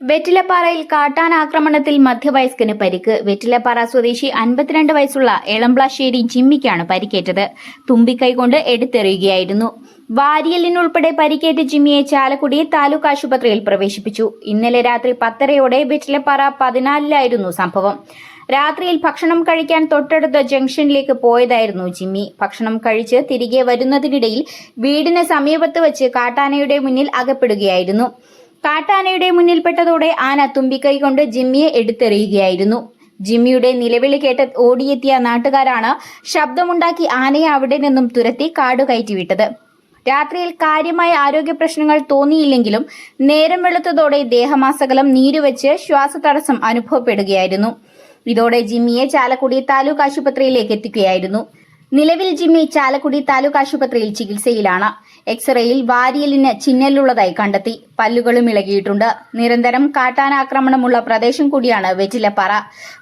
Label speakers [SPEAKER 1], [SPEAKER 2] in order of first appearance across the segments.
[SPEAKER 1] വെറ്റിലപ്പാറയിൽ കാട്ടാന ആക്രമണത്തിൽ മധ്യവയസ്കന് പരിക്ക്. വെറ്റിലപ്പാറ സ്വദേശി അൻപത്തിരണ്ട് വയസ്സുള്ള എളംപ്ലാശ്ശേരി ജിമ്മിക്കാണ് പരിക്കേറ്റത്. തുമ്പിക്കൈ കൊണ്ട് എടുത്തെറിയുകയായിരുന്നു. വാരിയലിനുൾപ്പെടെ പരിക്കേറ്റ ജിമ്മിയെ ചാലക്കുടി താലൂക്ക് ആശുപത്രിയിൽ പ്രവേശിപ്പിച്ചു. ഇന്നലെ രാത്രി പത്തരയോടെ വെറ്റിലപ്പാറ പതിനാലിലായിരുന്നു സംഭവം. രാത്രിയിൽ ഭക്ഷണം കഴിക്കാൻ തൊട്ടടുത്ത ജംഗ്ഷനിലേക്ക് പോയതായിരുന്നു ജിമ്മി. ഭക്ഷണം കഴിച്ച് തിരികെ വരുന്നതിനിടയിൽ വീടിന് സമീപത്ത് വെച്ച് കാട്ടാനയുടെ മുന്നിൽ അകപ്പെടുകയായിരുന്നു. കാട്ടാനയുടെ മുന്നിൽപ്പെട്ടതോടെ ആന തുമ്പിക്കൈ കൊണ്ട് ജിമ്മിയെ എടുത്തെറിയുകയായിരുന്നു. ജിമ്മിയുടെ നിലവിളി കേട്ട് ഓടിയെത്തിയ നാട്ടുകാരാണ് ശബ്ദമുണ്ടാക്കി ആനയെ അവിടെ നിന്നും തുരത്തി കാട് കയറ്റിവിട്ടത് രാത്രിയിൽ കാര്യമായ ആരോഗ്യ പ്രശ്നങ്ങൾ തോന്നിയില്ലെങ്കിലും നേരം വെളുത്തതോടെ ദേഹമാസകലം നീരുവെച്ച് ശ്വാസതടസ്സം അനുഭവപ്പെടുകയായിരുന്നു. ഇതോടെ ജിമ്മിയെ ചാലക്കുടി താലൂക്ക് ആശുപത്രിയിലേക്ക് എത്തിക്കുകയായിരുന്നു. നിലവിൽ ജിമ്മി ചാലക്കുടി താലൂക്ക് ആശുപത്രിയിൽ ചികിത്സയിലാണ്. എക്സ്റേയിൽ വാരിയലിന് ചിഹ്നലുള്ളതായി കണ്ടെത്തി. പല്ലുകളും ഇളകിയിട്ടുണ്ട്. നിരന്തരം കാട്ടാനാക്രമണമുള്ള പ്രദേശം കൂടിയാണ് വെറ്റിലപ്പാറ.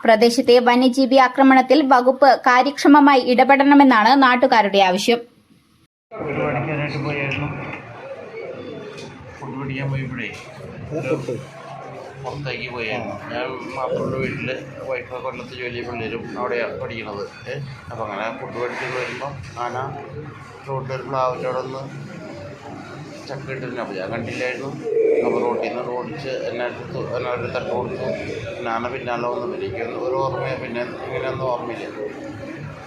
[SPEAKER 1] പ്രദേശത്തെ വന്യജീവി ആക്രമണത്തിൽ വകുപ്പ് കാര്യക്ഷമമായി ഇടപെടണമെന്നാണ് നാട്ടുകാരുടെ ആവശ്യം.
[SPEAKER 2] ഫുഡ് പിടിക്കാൻ പോയപ്പോഴേ പുറത്തേക്ക് പോയായിരുന്നു. ഞാൻ മാപ്പിളുടെ വീട്ടിൽ വൈഫ് കൊല്ലത്ത് ജോലി പിള്ളേരും അവിടെയാണ് പഠിക്കണത്. ഏ? അപ്പോൾ അങ്ങനെ ഫുഡ് പഠിച്ചിട്ട് വരുമ്പം ആന റോട്ടിൽ ഒരു പ്ലാവിന്റെ അവിടെ നിന്ന് ചക്ക ഇട്ടിരുന്നു. അപ്പോൾ ഞാൻ കണ്ടില്ലായിരുന്നു. അപ്പോൾ റോട്ടിൽ നിന്ന് ഓടിച്ച് എന്നെ അടുത്ത് എന്നെ ഒരു തട്ട് കൊടുത്തു. പിന്നെ ആന പിന്നാലെ വന്നു. എനിക്ക് ഒരു ഓർമ്മയാണ് പിന്നെ ഇങ്ങനെയൊന്നും ഓർമ്മയില്ല.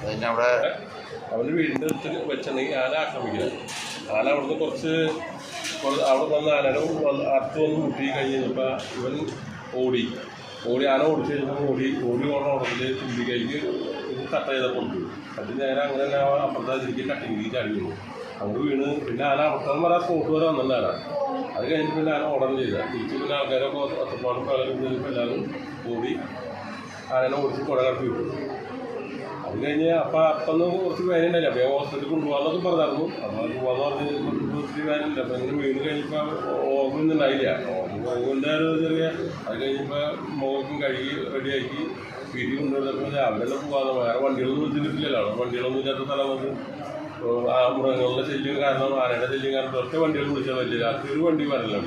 [SPEAKER 2] അതിന്റെ അവിടെ
[SPEAKER 3] അവർ വീടിന്റെ അടുത്ത് വെച്ചിട്ടുണ്ടെങ്കിൽ ആന ആക്രമിക്കുന്നത്. ആന അവിടുന്ന് കുറച്ച് അവിടെ വന്ന് അടുത്ത് വന്ന് മുട്ടി കഴിഞ്ഞ് കഴിഞ്ഞപ്പോൾ ഇവൻ ഓടി ഓടി ആന ഓടിച്ച് കഴിഞ്ഞപ്പോൾ ഓടി ഓടി ഓടണ ഉടനെ തുമ്പിക്കൈക്ക് കട്ട് ചെയ്തപ്പോൾ ഉണ്ട് അത് നേരെ അങ്ങനെ തന്നെ അപ്പുറത്തെ ശരിക്കും കട്ടിങ്ങിലേക്ക് ചാടി അങ്ങോട്ട് വീണ് പിന്നെ ആന അപ്പുറത്തെന്ന് പറയാൻ സ്പോട്ട് വരെ ആന അത് കഴിഞ്ഞിട്ട് പിന്നെ ആന ഓടണം ചെയ്ത തിരിച്ച് പിന്നെ ആൾക്കാരൊക്കെ ഒത്തപ്പാടും പലരും എല്ലാവരും ഓടി ആനനെ ഓടിച്ച് കുട കടത്തി വിട്ടു അത് കഴിഞ്ഞ് അപ്പം അപ്പൊന്ന് കുറച്ച് വേദനയുണ്ടായില്ല അപ്പോൾ ഹോസ്പിറ്റലിൽ കൊണ്ടുപോകാന്നൊക്കെ പറഞ്ഞായിരുന്നു. അപ്പോൾ പോകാന്ന് പറഞ്ഞ് ഒത്തിരി വേദനയില്ല അപ്പം ഇങ്ങനെ വീണ് കഴിഞ്ഞപ്പോൾ ഓർമ്മയൊന്നുണ്ടായില്ല ഓർമ്മ ഒരു ചെറിയ അത് കഴിഞ്ഞപ്പോൾ മുഖക്കും കഴുകി റെഡിയാക്കി വീട്ടിൽ കൊണ്ടുവന്നപ്പോൾ രാവിലെ പോകാതെ വേറെ വണ്ടികളൊന്നും വിളിച്ചിട്ടില്ലല്ലോ. വണ്ടികളൊന്നും ഇല്ലാത്ത സ്ഥലം വന്ന് ആ മൃഗങ്ങളുടെ ശല്യം കാരണം ആനയുടെ ശല്യം കാരണം ഒറ്റ വണ്ടികൾ വിളിച്ചാൽ പറ്റില്ല. രാത്രി ഒരു വണ്ടി വരല്ലോ